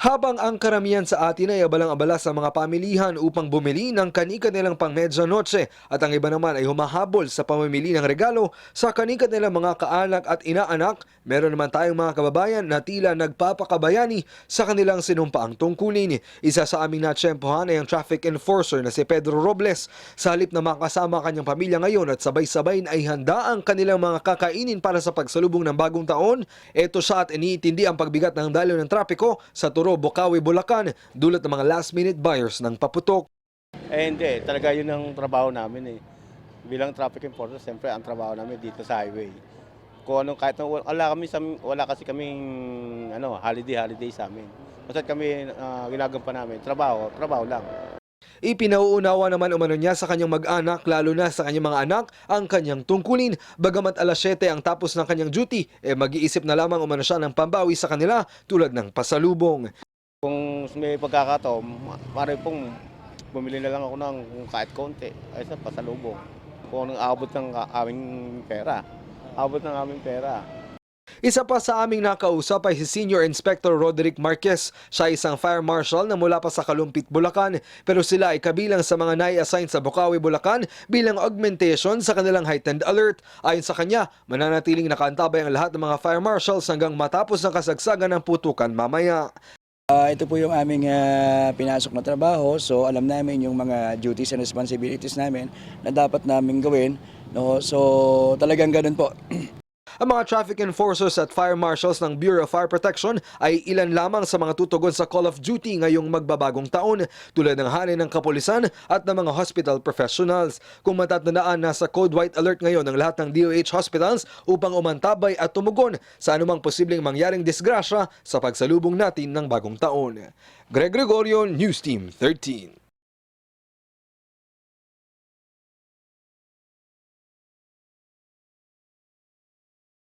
Habang ang karamihan sa atin ay abalang-abala sa mga pamilihan upang bumili ng kani-kanilang pang noche at ang iba naman ay humahabol sa pamimili ng regalo sa kani-kanilang mga kaanak at inaanak, meron naman tayong mga kababayan na tila nagpapakabayani sa kanilang sinumpaang tungkulin. Isa sa aming natsyempohan ay ang traffic enforcer na si Pedro Robles. Sa halip na makasama kanyang pamilya ngayon at sabay-sabay ay handa ang kanilang mga kakainin para sa pagsalubong ng bagong taon, eto siya at iniintindi ang pagbigat ng daloy ng trapiko sa Turo, Bocaue, Bulacan dulot ng mga last-minute buyers ng paputok. Eh hindi, talaga yun ang trabaho namin eh. Bilang traffic enforcer, siyempre ang trabaho namin dito sa highway. Kung anong kahit na wala kami sa wala kasi kaming ano, holiday holiday sa amin. Basta kami uh, ginagawa namin, trabaho, trabaho lang. Ipinauunawa naman umano niya sa kanyang mag-anak lalo na sa kanyang mga anak ang kanyang tungkulin. Bagamat alas 7 ang tapos ng kanyang duty, eh mag-iisip na lamang umano siya ng pambawi sa kanila tulad ng pasalubong. Kung may pagkakataon, pare pong bumili na lang ako ng kahit konti ay sa pasalubong. Kung anong abot ng aming pera, abot ng aming pera. Isa pa sa aming nakausap ay si Senior Inspector Roderick Marquez. Siya ay isang fire marshal na mula pa sa Kalumpit, Bulacan. Pero sila ay kabilang sa mga nai-assign sa Bukawi, Bulacan bilang augmentation sa kanilang heightened alert. Ayon sa kanya, mananatiling nakaantabay ang lahat ng mga fire marshals hanggang matapos ang kasagsagan ng putukan mamaya. Ah, ito po yung aming ah, pinasok na trabaho. So alam namin yung mga duties and responsibilities namin na dapat namin gawin. No? So talagang ganun po. Ang mga traffic enforcers at fire marshals ng Bureau of Fire Protection ay ilan lamang sa mga tutugon sa Call of Duty ngayong magbabagong taon tulad ng hanin ng kapulisan at ng mga hospital professionals. Kung matatandaan, nasa Code White Alert ngayon ng lahat ng DOH hospitals upang umantabay at tumugon sa anumang posibleng mangyaring disgrasya sa pagsalubong natin ng bagong taon. Greg Gregorio, News Team 13.